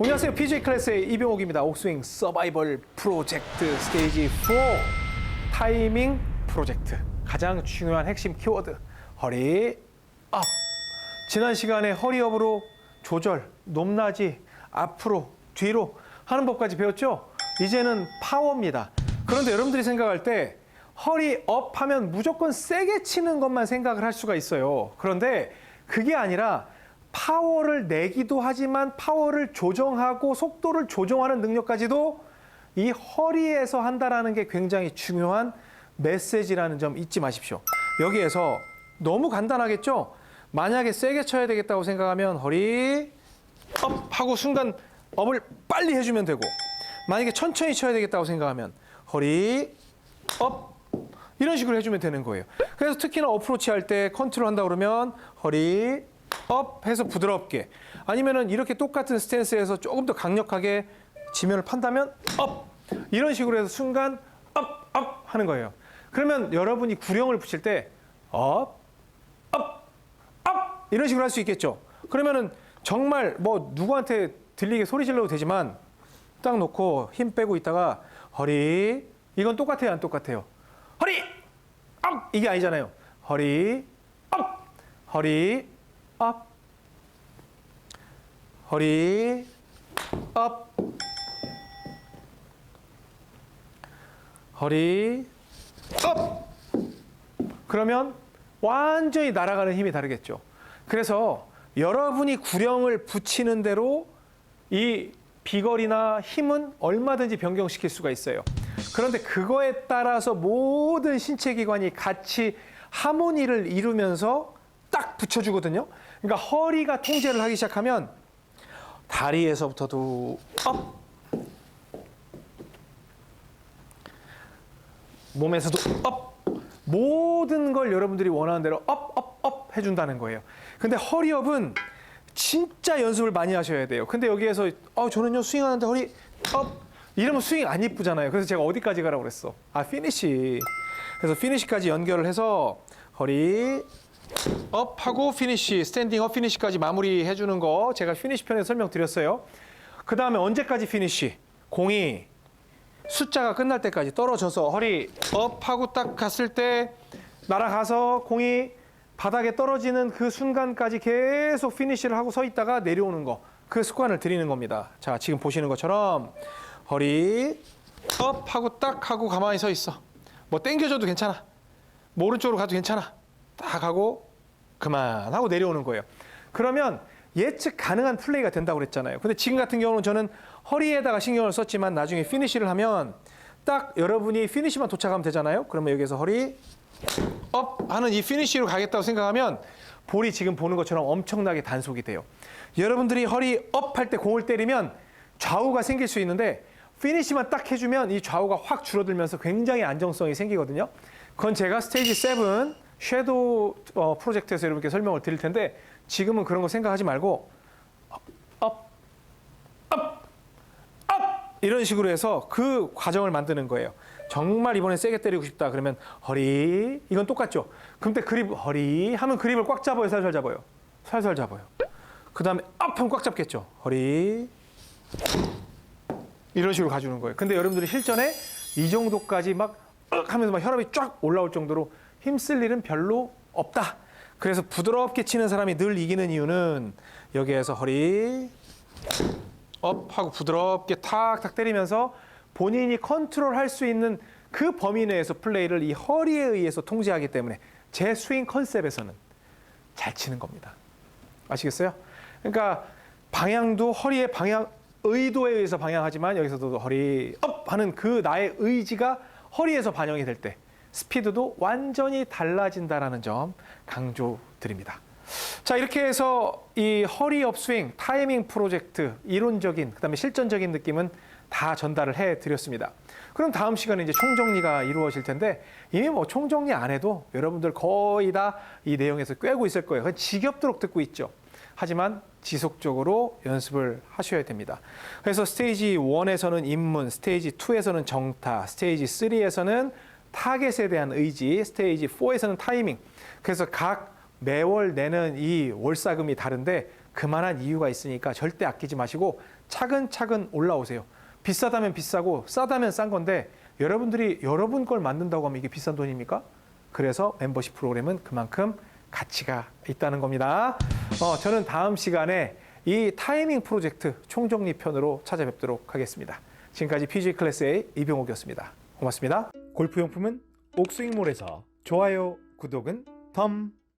안녕하세요. PJ 클래스의 이병옥입니다. 옥스윙 서바이벌 프로젝트 스테이지 4 타이밍 프로젝트 가장 중요한 핵심 키워드 허리 업. 지난 시간에 허리업으로 조절, 높낮이, 앞으로, 뒤로 하는 법까지 배웠죠? 이제는 파워입니다. 그런데 여러분들이 생각할 때 허리업 하면 무조건 세게 치는 것만 생각을 할 수가 있어요. 그런데 그게 아니라 파워를 내기도 하지만 파워를 조정하고 속도를 조정하는 능력까지도 이 허리에서 한다라는 게 굉장히 중요한 메시지라는 점 잊지 마십시오. 여기에서 너무 간단하겠죠? 만약에 세게 쳐야 되겠다고 생각하면 허리 업 하고 순간 업을 빨리 해주면 되고 만약에 천천히 쳐야 되겠다고 생각하면 허리 업 이런 식으로 해주면 되는 거예요. 그래서 특히나 어프로치 할 때 컨트롤 한다 그러면 허리 업 해서 부드럽게 아니면은 이렇게 똑같은 스탠스에서 조금 더 강력하게 지면을 판다면 업 이런 식으로 해서 순간 업 업 하는 거예요. 그러면 여러분이 구령을 붙일 때 업, 업, 업 이런 식으로 할 수 있겠죠. 그러면은 정말 뭐 누구한테 들리게 소리 질러도 되지만 딱 놓고 힘 빼고 있다가 허리 이건 똑같아요 안 똑같아요? 허리 업 이게 아니잖아요. 허리 업 허리 업 허리 업 허리 업 그러면 완전히 날아가는 힘이 다르겠죠. 그래서 여러분이 구령을 붙이는 대로 이 비거리나 힘은 얼마든지 변경시킬 수가 있어요. 그런데 그거에 따라서 모든 신체 기관이 같이 하모니를 이루면서 딱 붙여주거든요. 그러니까 허리가 통제를 하기 시작하면 다리에서부터도 업, 몸에서도 업, 모든 걸 여러분들이 원하는 대로 업, 업, 업 해준다는 거예요. 근데 허리업은 진짜 연습을 많이 하셔야 돼요. 근데 여기에서 어, 저는요 스윙하는데 허리 업 이러면 스윙 안 이쁘잖아요. 그래서 제가 어디까지 가라고 그랬어? 아 피니시. 그래서 피니시까지 연결을 해서 허리 업 하고 피니시, 스탠딩 업 피니시까지 마무리해 주는 거 제가 피니시 편에서 설명드렸어요. 그 다음에 언제까지 피니시? 공이 숫자가 끝날 때까지 떨어져서 허리 업 하고 딱 갔을 때 날아가서 공이 바닥에 떨어지는 그 순간까지 계속 피니시를 하고 서 있다가 내려오는 거. 그 습관을 들이는 겁니다. 자, 지금 보시는 것처럼 허리 업 하고 딱 하고 가만히 서 있어. 뭐 땡겨줘도 괜찮아. 뭐 오른쪽으로 가도 괜찮아. 딱 하고 그만 하고 내려오는 거예요. 그러면 예측 가능한 플레이가 된다고 그랬잖아요. 근데 지금 같은 경우는 저는 허리에다가 신경을 썼지만 나중에 피니시를 하면 딱 여러분이 피니시만 도착하면 되잖아요. 그러면 여기서 허리 업 하는 이 피니시로 가겠다고 생각하면 볼이 지금 보는 것처럼 엄청나게 단속이 돼요. 여러분들이 허리 업 할 때 공을 때리면 좌우가 생길 수 있는데 피니시만 딱 해주면 이 좌우가 확 줄어들면서 굉장히 안정성이 생기거든요. 그건 제가 스테이지 7 섀도우 어, 프로젝트에서 여러분께 설명을 드릴 텐데 지금은 그런 거 생각하지 말고 업, 업, 업, 업 이런 식으로 해서 그 과정을 만드는 거예요. 정말 이번에 세게 때리고 싶다 그러면 허리 이건 똑같죠. 근데 그립 허리 하면 그립을 꽉 잡아요, 살살 잡아요, 살살 잡아요. 그 다음에 업 하면 꽉 잡겠죠. 허리 이런 식으로 가주는 거예요. 근데 여러분들이 실전에 이 정도까지 막 하면서 막 혈압이 쫙 올라올 정도로 힘쓸 일은 별로 없다. 그래서 부드럽게 치는 사람이 늘 이기는 이유는 여기에서 허리 업 하고 부드럽게 탁탁 때리면서 본인이 컨트롤할 수 있는 그 범위 내에서 플레이를 이 허리에 의해서 통제하기 때문에 제 스윙 컨셉에서는 잘 치는 겁니다. 아시겠어요? 그러니까 방향도 허리의 방향 의도에 의해서 방향하지만 여기서도 허리 업 하는 그 나의 의지가 허리에서 반영이 될 때 스피드도 완전히 달라진다라는 점 강조드립니다. 자 이렇게 해서 이 허리 업스윙 타이밍 프로젝트 이론적인 그다음에 실전적인 느낌은 다 전달을 해 드렸습니다. 그럼 다음 시간에 이제 총정리가 이루어질 텐데 이미 뭐 총정리 안 해도 여러분들 거의 다 이 내용에서 꿰고 있을 거예요. 그건 지겹도록 듣고 있죠. 하지만 지속적으로 연습을 하셔야 됩니다. 그래서 스테이지 1에서는 입문, 스테이지 2에서는 정타, 스테이지 3에서는 타겟에 대한 의지, 스테이지 4에서는 타이밍. 그래서 각 매월 내는 이 월사금이 다른데 그만한 이유가 있으니까 절대 아끼지 마시고 차근차근 올라오세요. 비싸다면 비싸고 싸다면 싼 건데 여러분들이 여러분 걸 만든다고 하면 이게 비싼 돈입니까? 그래서 멤버십 프로그램은 그만큼 가치가 있다는 겁니다. 어, 저는 다음 시간에 이 타이밍 프로젝트 총정리 편으로 찾아뵙도록 하겠습니다. 지금까지 PG 클래스의 이병옥이었습니다. 고맙습니다. 골프용품은 옥스윙몰에서 좋아요, 구독은 덤.